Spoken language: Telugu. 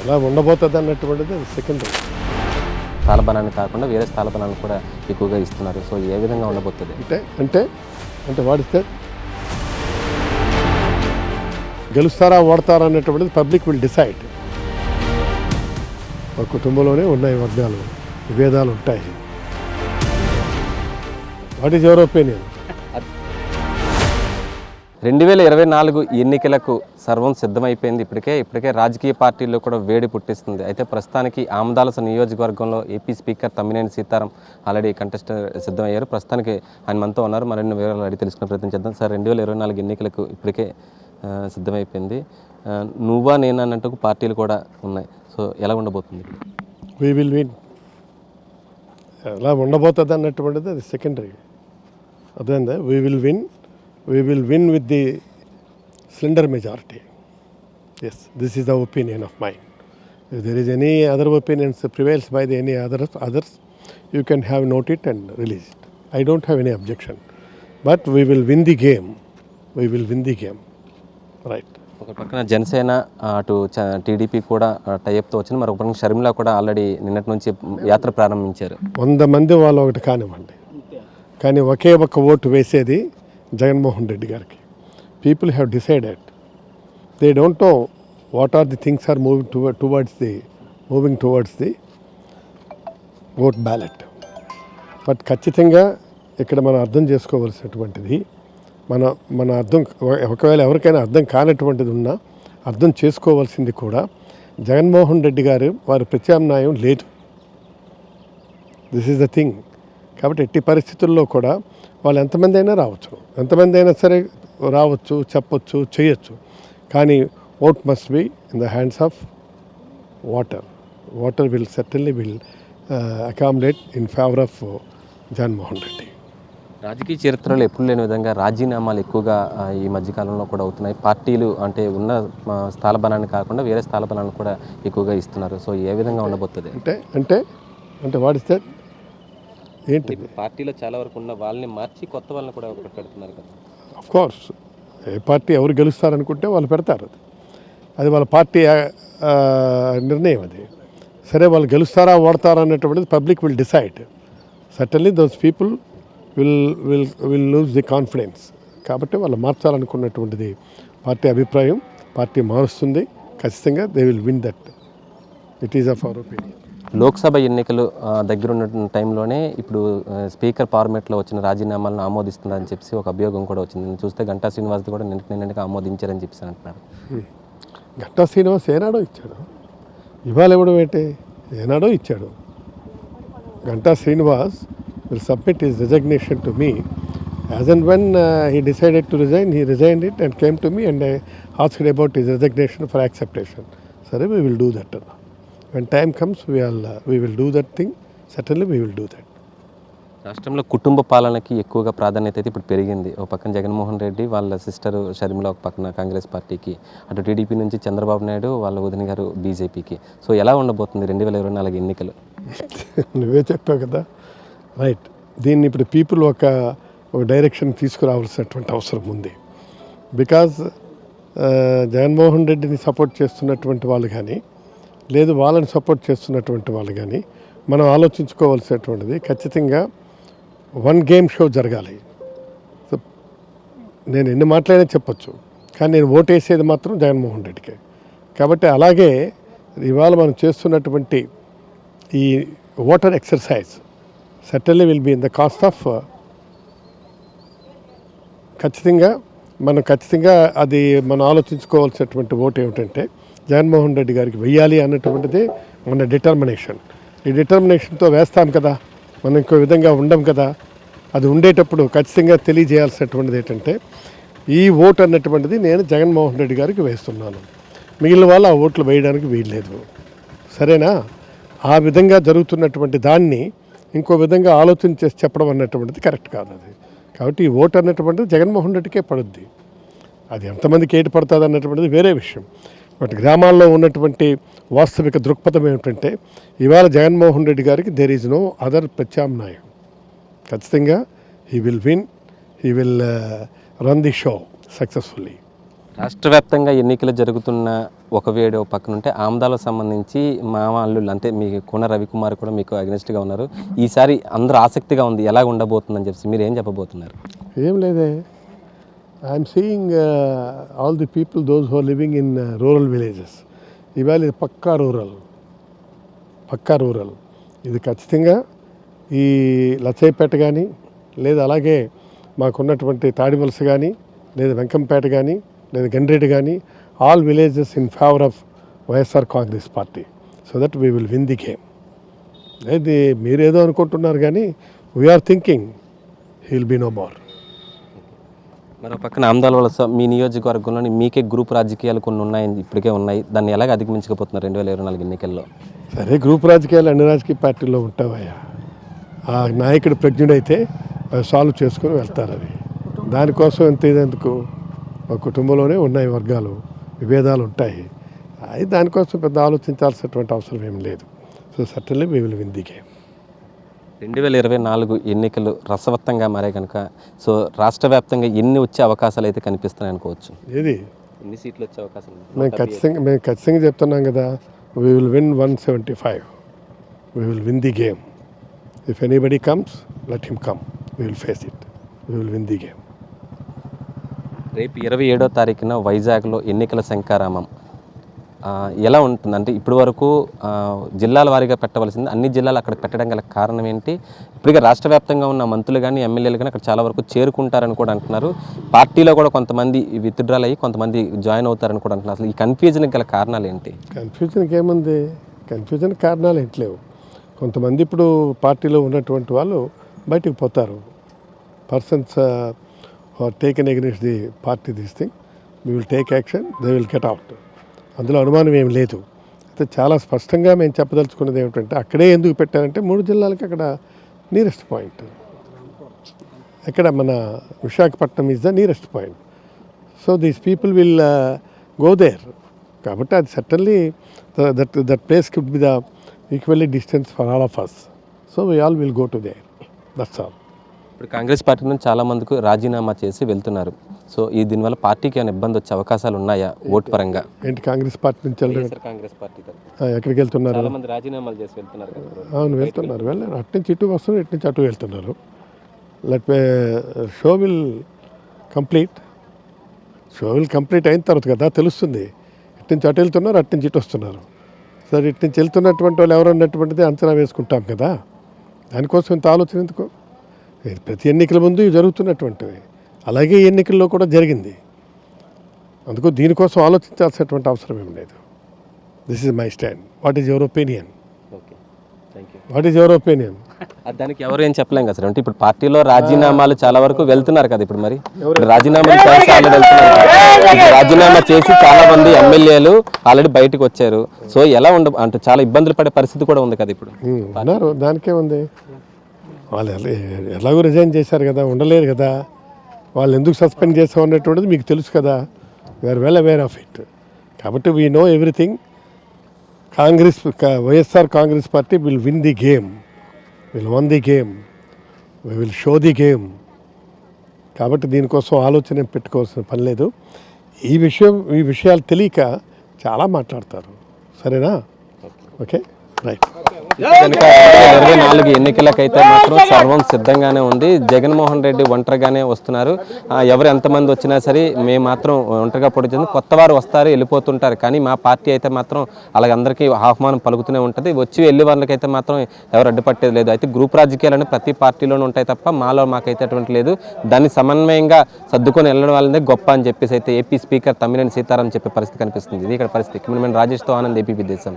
ఎలా ఉండబోతుంది అన్నటువంటిది సెకండ్ స్థాలబలాన్ని కాకుండా వేరే స్థాలబలాన్ని కూడా ఎక్కువగా ఇస్తున్నారు. సో ఏ విధంగా ఉండబోతుంది? అంటే అంటే అంటే వాడిస్తే గెలుస్తారా ఓడతారా అన్నటువంటిది పబ్లిక్ విల్ డిసైడ్ ఒక కుటుంబంలోనే ఉన్నాయి వర్గాలు విభేదాలు ఉంటాయి. What is your opinion? రెండు వేల ఇరవై నాలుగు ఎన్నికలకు సర్వం సిద్ధమైపోయింది. ఇప్పటికే ఇప్పటికే రాజకీయ పార్టీల్లో కూడా వేడి పుట్టిస్తుంది. అయితే ప్రస్తుతానికి ఆమదాలస నియోజకవర్గంలో AP speaker Tammineni Sitaram already contest సిద్ధమయ్యారు. ప్రస్తుతానికి ఆయన మనతో ఉన్నారు. మరిన్ని వివరాలు అడిగి తెలుసుకునే ప్రయత్నం చేద్దాం. సార్ రెండు వేల ఇరవై నాలుగు ఎన్నికలకు ఇప్పటికే సిద్ధమైపోయింది. నువ్వా నేను అన్నట్టు పార్టీలు కూడా ఉన్నాయి. సో ఎలా ఉండబోతుంది? వీ విల్ విన్ ఎలా ఉండబోతుంది అన్నటువంటిది అది secondary అదేందా? We will win we will win with the slender majority yes this is the opinion of mind if there is any other opinions prevails by the any others others you can have note it and release it I don't have any objection but we will win the game we will win the game right ఒక పక్కన జనసేన అటు టీడీపీ కూడా టైప్తో వచ్చింది. మరొక పక్కన షర్మిల కూడా ఆల్రెడీ నిన్నటి నుంచి యాత్ర ప్రారంభించారు. వంద మంది వాళ్ళు ఒకటి కానివ్వండి. కానీ ఒకే ఒక్క ఓటు వేసేది జగన్మోహన్ రెడ్డి గారికి. People have decided they don't know what are the things are moving to towards the moving towards the vote ballot but ఖచ్చితంగా ఇక్కడ మనం అర్థం చేసుకోవలసినటువంటిది మన మన అర్థం ఒకవేళ ఎవరికైనా అర్థం కానటువంటిది ఉన్నా అర్థం చేసుకోవాల్సింది కూడా జగన్మోహన్ రెడ్డి గారు వారి ప్రత్యామ్నాయం లేదు. దిస్ ఈజ్ ద థింగ్ కాబట్టి ఎట్టి పరిస్థితుల్లో కూడా వాళ్ళు ఎంతమంది అయినా రావచ్చు. ఎంతమంది అయినా సరే రావచ్చు చెప్పొచ్చు చేయొచ్చు. కానీ vote must be in the hands of voter. Voter will certainly will accommodate in favour of Jaganmohan Reddy. రాజకీయ చరిత్రలో ఎప్పుడు లేని విధంగా రాజీనామాలు ఎక్కువగా ఈ మధ్యకాలంలో కూడా అవుతున్నాయి. పార్టీలు అంటే ఉన్న ఆ, స్థాల బలాన్ని కాకుండా వేరే స్థాల బలాన్ని కూడా ఎక్కువగా ఇస్తున్నారు. సో ఏ విధంగా ఉండబోతుంది? అంటే అంటే అంటే వాడిస్తే ఏంటి పార్టీలో చాలా వరకు ఉన్న వాళ్ళని మార్చి కొత్త వాళ్ళని కూడా ఒకటి పెడుతున్నారు కదా. కోర్స్ ఏ పార్టీ ఎవరు గెలుస్తారనుకుంటే వాళ్ళు పెడతారు అది. అది వాళ్ళ పార్టీ నిర్ణయం అది. సరే వాళ్ళు గెలుస్తారా ఓడతారా అనేటువంటిది public will decide. Certainly those people will will will lose the confidence కాబట్టి వాళ్ళు మార్చాలనుకున్నటువంటిది పార్టీ అభిప్రాయం పార్టీ మారుస్తుంది. ఖచ్చితంగా they will win that it is of our opinion Lok Sabha ఎన్నికలు ఆ, దగ్గర ఉన్న టైంలోనే ఇప్పుడు స్పీకర్ ఫార్మేట్లో వచ్చిన రాజీనామాలను ఆమోదిస్తుందని చెప్పి ఒక అభియోగం కూడా వచ్చింది. నేను చూస్తే గంటా శ్రీనివాస్ కూడా నిన్నటి నిన్నటిగా ఆమోదించారని చెప్పి అంటున్నారు. గంటా శ్రీనివాస్ ఏనాడో ఇచ్చాడు. ఇవాళ ఇవ్వడం ఏంటి? ఏనాడో ఇచ్చాడు. Ganta Srinivas will submit his resignation to me as and when he decided to resign he resign it and came to me and I asked about his resignation for acceptation సరే వీ విల్ డూ దట్ అన్నా. When time comes we all we will do that thing certainly we will do that రాష్ట్రంలో కుటుంబ పాలనకి ఎక్కువగా ప్రాధాన్యత అయితే ఇప్పుడు పెరిగింది. ఒక పక్కన జగన్మోహన్ రెడ్డి వాళ్ళ సిస్టర్ షర్మిల ఒక పక్కన కాంగ్రెస్ పార్టీకి అటు టీడీపీ నుంచి చంద్రబాబు నాయుడు వాళ్ళ వదిన గారు బీజేపీకి. సో ఎలా ఉండబోతుంది రెండు వేల ఇరవై నాలుగు ఎన్నికలు? నువ్వే చెప్పావు కదా. రైట్ దీన్ని ఇప్పుడు పీపుల్ ఒక ఒక డైరెక్షన్ తీసుకురావాల్సినటువంటి అవసరం ఉంది. బికాజ్ జగన్మోహన్ రెడ్డిని సపోర్ట్ చేస్తున్నటువంటి వాళ్ళు కానీ లేదు వాళ్ళని సపోర్ట్ చేస్తున్నటువంటి వాళ్ళు కానీ మనం ఆలోచించుకోవాల్సినటువంటిది ఖచ్చితంగా వన్ గేమ్ షో జరగాలి. నేను ఎన్ని మాట్లాడినా చెప్పొచ్చు కానీ నేను ఓటేసేది మాత్రం జగన్మోహన్ రెడ్డికే. కాబట్టి అలాగే ఇవాళ మనం చేస్తున్నటువంటి ఈ voter exercise certainly will be in the cost of ఖచ్చితంగా మనం ఖచ్చితంగా అది మనం ఆలోచించుకోవాల్సినటువంటి ఓటు ఏమిటంటే జగన్మోహన్ రెడ్డి గారికి వెయ్యాలి అన్నటువంటిది మన డిటర్మినేషన్ ఈ డిటర్మినేషన్తో వేస్తాం కదా మనం ఇంకో విధంగా ఉండం కదా అది ఉండేటప్పుడు ఖచ్చితంగా తెలియజేయాల్సినటువంటిది ఏంటంటే ఈ ఓటు అన్నటువంటిది నేను జగన్మోహన్ రెడ్డి గారికి వేస్తున్నాను. మిగిలిన వాళ్ళు ఆ ఓట్లు వేయడానికి వీల్లేదు. సరేనా? ఆ విధంగా జరుగుతున్నటువంటి దాన్ని ఇంకో విధంగా ఆలోచన చేసి చెప్పడం అన్నటువంటిది కరెక్ట్ కాదు అది. కాబట్టి ఈ ఓటు అన్నటువంటిది జగన్మోహన్ రెడ్డికే పడుద్ది. అది ఎంతమందికి ఏటు పడుతుంది అన్నటువంటిది వేరే విషయం. బట్ గ్రామాల్లో ఉన్నటువంటి వాస్తవిక దృక్పథం ఏమిటంటే ఇవాళ జగన్మోహన్ రెడ్డి గారికి దెర్ ఈజ్ నో అదర్ ప్రత్యామ్నాయం ఖచ్చితంగా he will win he will run the show successfully రాష్ట్ర వ్యాప్తంగా ఎన్నికలు జరుగుతున్న ఒక వేడి ఒక పక్కన ఉంటే ఆమదాలకు సంబంధించి మా వాళ్ళు అంటే మీ కోన రవికుమార్ కూడా మీకు అగ్నెస్ట్గా ఉన్నారు. ఈసారి అందరూ ఆసక్తిగా ఉంది ఎలా ఉండబోతుందని చెప్పి మీరు ఏం చెప్పబోతున్నారు? ఏం లేదే. I'm seeing all the people those who living in rural villages ఇవాళ ఇది పక్కా రూరల్. పక్కా రూరల్. ఇది ఖచ్చితంగా ఈ లచ్చయ్యపేట కానీ లేదా అలాగే మాకున్నటువంటి తాడివలస కానీ లేదా వెంకంపేట కానీ లేదా గండ్రేటి కానీ all villages in favour of YSR Congress party. So that we will win the game అది మీరేదో అనుకుంటున్నారు కానీ we're thinking he will be no more మరో పక్కన ఆమదాల వలస మీ నియోజకవర్గంలోని మీకే గ్రూప్ రాజకీయాలు కొన్ని ఉన్నాయని ఇప్పటికే ఉన్నాయి. దాన్ని ఎలాగ అధిగమించకపోతున్నారు రెండు వేల ఇరవై నాలుగు ఎన్నికల్లో? సరే గ్రూప్ రాజకీయాలు అన్ని రాజకీయ పార్టీల్లో ఉంటావయ్యా. ఆ నాయకుడు ప్రజ్ఞుడైతే అవి సాల్వ్ చేసుకుని వెళ్తారు అవి. దానికోసం ఎంత ఇదెందుకు? ఒక కుటుంబంలోనే ఉన్నాయి వర్గాలు విభేదాలు ఉంటాయి. అది దానికోసం పెద్ద ఆలోచించాల్సినటువంటి అవసరం ఏం లేదు. So certainly we will win the game రెండు వేల ఇరవై నాలుగు ఎన్నికలు రసవత్తంగా మారే కనుక సో రాష్ట్ర వ్యాప్తంగా ఎన్ని వచ్చే అవకాశాలు అయితే కనిపిస్తున్నాయి అనుకోవచ్చు? ఏది? ఎన్ని సీట్లు వచ్చే అవకాశం మేము ఖచ్చితంగా మేము ఖచ్చితంగా చెప్తున్నాం కదా we will win one seventy five we will win the game if anybody comes let him come we will face it we will win the game రేపు ఇరవై ఏడో తారీఖున వైజాగ్లో ఎన్నికల శంకారామం ఎలా ఉంటుంది? అంటే ఇప్పటి వరకు జిల్లాల వారీగా పెట్టవలసింది అన్ని జిల్లాలు అక్కడ పెట్టడం గల కారణం ఏంటి? ఇప్పటికే రాష్ట్ర వ్యాప్తంగా ఉన్న మంత్రులు కానీ ఎమ్మెల్యేలు కానీ అక్కడ చాలా వరకు చేరుకుంటారని కూడా అంటున్నారు. పార్టీలో కూడా కొంతమంది విత్డ్రాల్ అయ్యి కొంతమంది జాయిన్ అవుతారని కూడా అంటున్నారు. అసలు ఈ కన్ఫ్యూజన్ గల కారణాలు ఏంటి? కన్ఫ్యూజన్కి ఏముంది? కన్ఫ్యూజన్ కారణాలు ఏంట్లేవు కొంతమంది ఇప్పుడు పార్టీలో ఉన్నటువంటి వాళ్ళు బయటకు పోతారు. Persons are taken against the party this thing we will take action they will get out అందులో అనుమానం ఏం లేదు. అయితే చాలా స్పష్టంగా మేము చెప్పదలుచుకున్నది ఏమిటంటే అక్కడే ఎందుకు పెట్టారంటే మూడు జిల్లాలకి అక్కడ నియరెస్ట్ పాయింట్ ఎక్కడ మన Visakhapatnam is the nearest point so these people will go there కాబట్టి అది certainly that that place could be the equally distance for all of us so we all will go to there that's all ఇప్పుడు కాంగ్రెస్ పార్టీ నుంచి చాలా మందికి రాజీనామా చేసి వెళ్తున్నారు. సో ఈ దీనివల్ల పార్టీకి ఏమైనా ఇబ్బంది వచ్చే అవకాశాలు ఉన్నాయా ఓటు పరంగా? ఏంటి కాంగ్రెస్ పార్టీ నుంచి కాంగ్రెస్ పార్టీ ఎక్కడికి వెళ్తున్నారు? చాలా మంది రాజీనామాలు చేసి వెళ్తున్నారు అవును వెళ్తున్నారు. వెళ్ళారు అటు నుంచి ఇటు వస్తున్నారు ఇటు నుంచి అటు వెళ్తున్నారు. Let show will complete show will complete అయిన తర్వాత కదా తెలుస్తుంది. ఇటు నుంచి అటు వెళ్తున్నారు అటు నుంచి ఇటు వస్తున్నారు. సరే ఇటు నుంచి వెళ్తున్నటువంటి వాళ్ళు ఎవరన్నటువంటిది అంచనా వేసుకుంటాం కదా. దానికోసం ఇంత ఆలోచన ఎందుకు? ప్రతి ఎన్నికల ముందు ఇవి జరుగుతున్నటువంటివి. అలాగే ఎన్నికల్లో కూడా జరిగింది. అందుకు దీనికోసం ఆలోచించాల్సినటువంటి అవసరం ఏం లేదు. This is my stand what is your opinion okay thank you what is your opinion దానికి ఎవరు ఏం చెప్పలేం కదా సార్. అంటే ఇప్పుడు పార్టీలో రాజీనామాలు చాలా వరకు వెళ్తున్నారు కదా ఇప్పుడు మరి. రాజీనామాలు చేసి ఆల్రెడీ వెళ్తున్నారు రాజీనామా చేసి చాలా మంది ఎమ్మెల్యేలు ఆల్రెడీ బయటకు వచ్చారు. సో ఎలా ఉండ అంటే చాలా ఇబ్బందులు పడే పరిస్థితి కూడా ఉంది కదా ఇప్పుడు. అన్నారు దానికే ఉంది. వాళ్ళు ఎలా- ఎలాగో రిజైన్ చేశారు కదా ఉండలేరు కదా. వాళ్ళు ఎందుకు సస్పెండ్ చేస్తాం అన్నటువంటిది మీకు తెలుసు కదా. We're well aware of it కాబట్టి we know everything Congress YSR Congress party will win the game will won the game we will show the game కాబట్టి దీనికోసం ఆలోచన పెట్టుకోవాల్సిన పని లేదు. ఈ విషయం ఈ విషయాలు తెలియక చాలా మాట్లాడతారు. సరేనా? ఓకే? కనుక ఇరవై నాలుగు ఎన్నికలకైతే మాత్రం సర్వం సిద్ధంగానే ఉంది. జగన్మోహన్ రెడ్డి ఒంటరిగానే వస్తున్నారు. ఎవరు ఎంతమంది వచ్చినా సరే మేము మాత్రం ఒంటరిగా పొడిచింది కొత్త వారు వస్తారు వెళ్ళిపోతుంటారు. కానీ మా పార్టీ అయితే మాత్రం అలాగ అందరికీ ఆహ్వానం పలుకుతూనే ఉంటుంది. వచ్చి వెళ్ళే వాళ్ళకైతే మాత్రం ఎవరు అడ్డుపట్టేది లేదు. అయితే గ్రూప్ రాజకీయాలని ప్రతి పార్టీలోనూ ఉంటాయి తప్ప మాలో మాకైతే అటువంటి లేదు. దాన్ని సమన్వయంగా సర్దుకొని వెళ్ళడం వల్లనే గొప్ప అని చెప్పేసి అయితే ఏపీ స్పీకర్ తమ్మినేని సీతారాం చెప్పే పరిస్థితి కనిపిస్తుంది. ఇది ఇక్కడ పరిస్థితి. కెమెరామెన్ రాజేష్తో ఆనంద్ ఏపీ దేశం